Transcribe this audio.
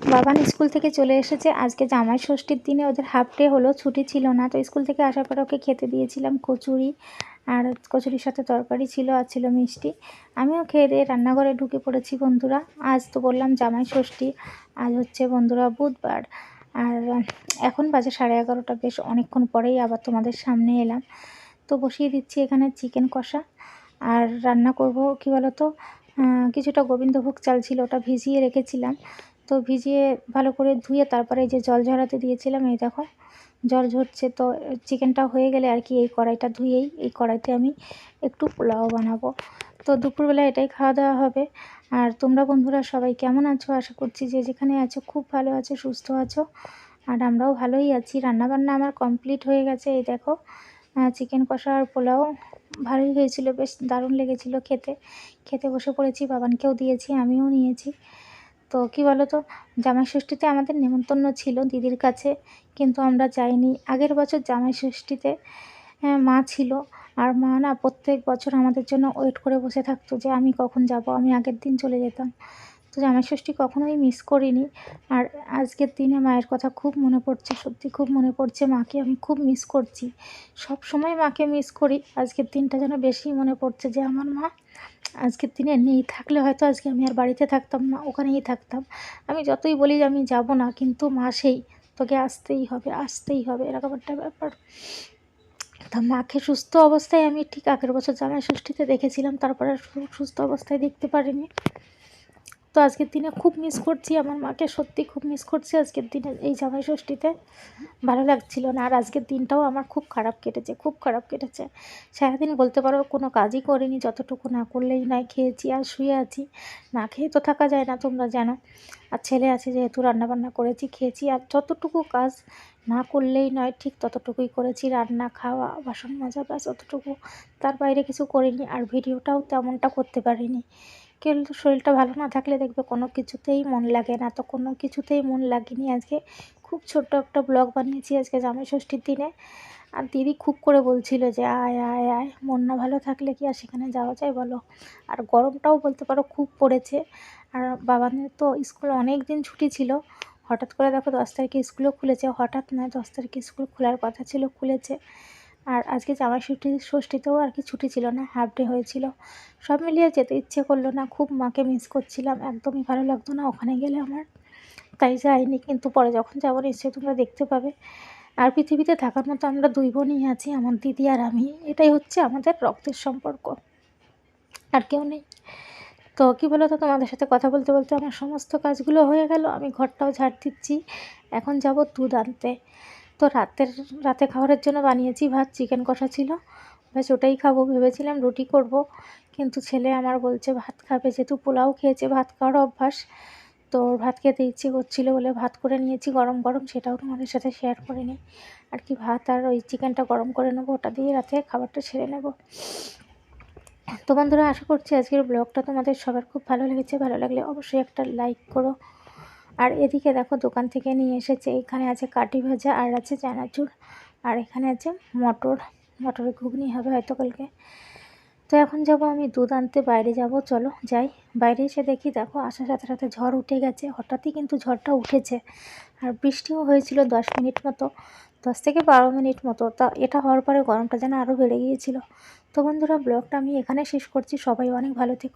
Baban school থেকে চলে এসেছে। আজকে জামাই ষষ্ঠীর দিনে ওদের হাফ ডে হলো, ছুটি ছিল না। তো স্কুল থেকে আসার পর ওকে খেতে দিয়েছিলাম কচুরি আর কচুরির সাথে তরকারি ছিল আর ছিল মিষ্টি। আমিও খেয়ে দিয়ে রান্নাঘরে ঢুকে পড়েছি বন্ধুরা। আজ তো বললাম জামাই ষষ্ঠী, আজ হচ্ছে বন্ধুরা বুধবার। আর এখন বাজে সাড়ে এগারোটা, বেশ অনেকক্ষণ পরেই আবার তোমাদের সামনে এলাম। তো বসিয়ে দিচ্ছি এখানে চিকেন কষা। আর রান্না করব কী বলো তো কিছুটা গোবিন্দভোগ চাল ছিল, ওটা ভিজিয়ে রেখেছিলাম। তো ভিজিয়ে ভালো করে ধুয়ে তারপরে যে জল ঝরাতে দিয়েছিলাম, এই দেখো, জল ঝরছে তো চিকেনটা হয়ে গেলে আর কি এই কড়াইটা ধুয়েই এই কড়াইতে আমি একটু পোলাও বানাবো। তো দুপুরবেলা এটাই খাওয়া দাওয়া হবে। আর তোমরা বন্ধুরা সবাই কেমন আছো? আশা করছি যে যেখানে আছো খুব ভালো আছো, সুস্থ আছো। আর আমরাও ভালোই আছি। রান্নাবান্না আমার কমপ্লিট হয়ে গেছে, এই দেখো। চিকেন কষা আর পোলাও ভালোই হয়েছিল, বেশ দারুণ লেগেছিল খেতে। খেতে বসে পড়েছি, বাবানকেও দিয়েছি, আমিও নিয়েছি। তো কী বলো তো জামাই ষষ্ঠীতে আমাদের নেমন্তন্ন ছিল দিদির কাছে কিন্তু আমরা যাইনি। আগের বছর জামাই ষষ্ঠীতে হ্যাঁ, মা ছিল। আর মা না প্রত্যেক বছর আমাদের জন্য ওয়েট করে বসে থাকতো যে আমি কখন যাব আমি আগের দিন চলে যেতাম। তো জামাই ষষ্ঠী কখনোই মিস করিনি। আর আজকের দিনে মায়ের কথা খুব মনে পড়ছে সত্যি খুব মনে পড়ছে মাকে। আমি খুব মিস করছি। সব সময় মাকে মিস করি। আজকের দিনটা যেন বেশি মনে পড়ছে যে আমার মা আজকের দিনে নেই। থাকলে হয়তো আজকে আমি আর বাড়িতে থাকতাম না, ওখানেই থাকতাম। আমি যতই বলি যে আমি যাব না, কিন্তু মাসেই তোকে আসতেই হবে আসতেই হবে, এরকম একটা ব্যাপার। তা মাকে সুস্থ অবস্থায় আমি ঠিক আগের বছর জামাই ষষ্ঠীতে দেখেছিলাম, তারপরে সুস্থ অবস্থায় দেখতে পারিনি। তো আজকের দিনে খুব মিস করছি, আমার মাকে সত্যি খুব মিস করছি আজকের দিনে, এই জামাই ষষ্ঠীতে ভালো লাগছিল না, আর আজকের দিনটাও আমার খুব খারাপ কেটেছে, খুব খারাপ কেটেছে। সারাদিন বলতে পারো কোনো কাজই করিনি, যতটুকু না করলেই নয়, খেয়েছি আর শুয়ে আছি। না খেয়ে তো থাকা যায় না তোমরা জানো। আর ছেলে আছে যেহেতু, রান্নাবান্না করেছি, খেয়েছি, আর যতটুকু কাজ না করলেই নয়, ঠিক ততটুকুই করেছি। রান্না, খাওয়া, বাসন মাজা, ব্যাস, অতটুকু। তার বাইরে কিছু করিনি, আর ভিডিওটাও তেমনটা করতে পারিনি। কিন্তু শরীরটা ভালো না থাকলে দেখবে কোনো কিছুতেই মন লাগে না। তো কোনো কিছুতেই মন লাগেনি আজকে। খুব ছোট্ট একটা ব্লগ বানিয়েছি আজকে জামাই ষষ্ঠীর দিনে। আর দিদি খুব করে বলছিল যে, আয় আয় আয়, মন না ভালো থাকলে কি আর সেখানে যাওয়া যায় বলো? আর গরমটাও বলতে পারো খুব পড়েছে। আর বাবানের তো স্কুলে অনেক দিন ছুটি ছিল। হঠাৎ করে দেখো দশ তারিখে স্কুলও খুলেছে। হঠাৎ নয় দশ তারিখে স্কুল খোলার কথা ছিল, খুলেছে। আর আজকে জামাই ষষ্ঠী, ষষ্ঠীতেও আর কি ছুটি ছিল না হাফ ডে হয়েছিল। সব মিলিয়ে যেতে ইচ্ছে করল না, খুব মাকে মিস করছিলাম, একদমই ভালো লাগতো না ওখানে গেলে আমার। তাই যাইনি, কিন্তু পরে যখন যাব নিশ্চয়ই তোমরা দেখতে পাবে। আর পৃথিবীতে থাকার মতো আমরা দুই বোনই আছি, আমার দিদি আর আমি। এটাই হচ্ছে আমাদের রক্তের সম্পর্ক। আর কেউ নেই। তো কী বলো তো তোমাদের সাথে কথা বলতে বলতে আমার সমস্ত কাজগুলো হয়ে গেল, আমি ঘরটাও ঝাড় দিচ্ছি। এখন যাব দুধ আনতে। তো রাতের, রাতে খাবারের জন্য বানিয়েছি ভাত চিকেন কষা ছিল। ব্যাস ওটাই খাব ভেবেছিলাম রুটি করব। কিন্তু ছেলে আমার বলছে, ভাত খাবে, যেহেতু পোলাও খেয়েছে, ভাত খাওয়ার অভ্যাস, তো ওর ভাত খেতে ইচ্ছে করছিল বলে ভাত করে নিয়েছি, গরম গরম। সেটাও তোমাদের সাথে শেয়ার করে নিই। আর কি ভাত আর ওই চিকেনটা গরম করে নেব, ওটা দিয়ে রাতে খাবারটা সেরে নেব। তো বন্ধুরা, আশা করছি আজকের ব্লগটা তোমাদের সবার খুব ভালো লেগেছে। ভালো লাগলে অবশ্যই একটা লাইক করো। আর এদিকে দেখো দোকান থেকে নিয়ে এসেছে। এখানে আছে কাঠি ভাজা আর আছে চানাচুর আর এখানে আছে মটর। মটরের ঘুগনি হবে হয়তো কালকে। তো এখন যাব আমি দুধ আনতে, বাইরে যাব। চলো যাই। বাইরে এসে দেখি দেখো আসার সাথে সাথে ঝড় উঠে গেছে। হঠাৎই কিন্তু ঝড়টা উঠেছে। আর বৃষ্টিও হয়েছিল দশ মিনিট মতো, দশ থেকে বারো মিনিট মতো। তা এটা হওয়ার পরে গরমটা যেন আরও বেড়ে গিয়েছিল। তো বন্ধুরা, ব্লগটা আমি এখানে শেষ করছি। সবাই অনেক ভালো থেকো।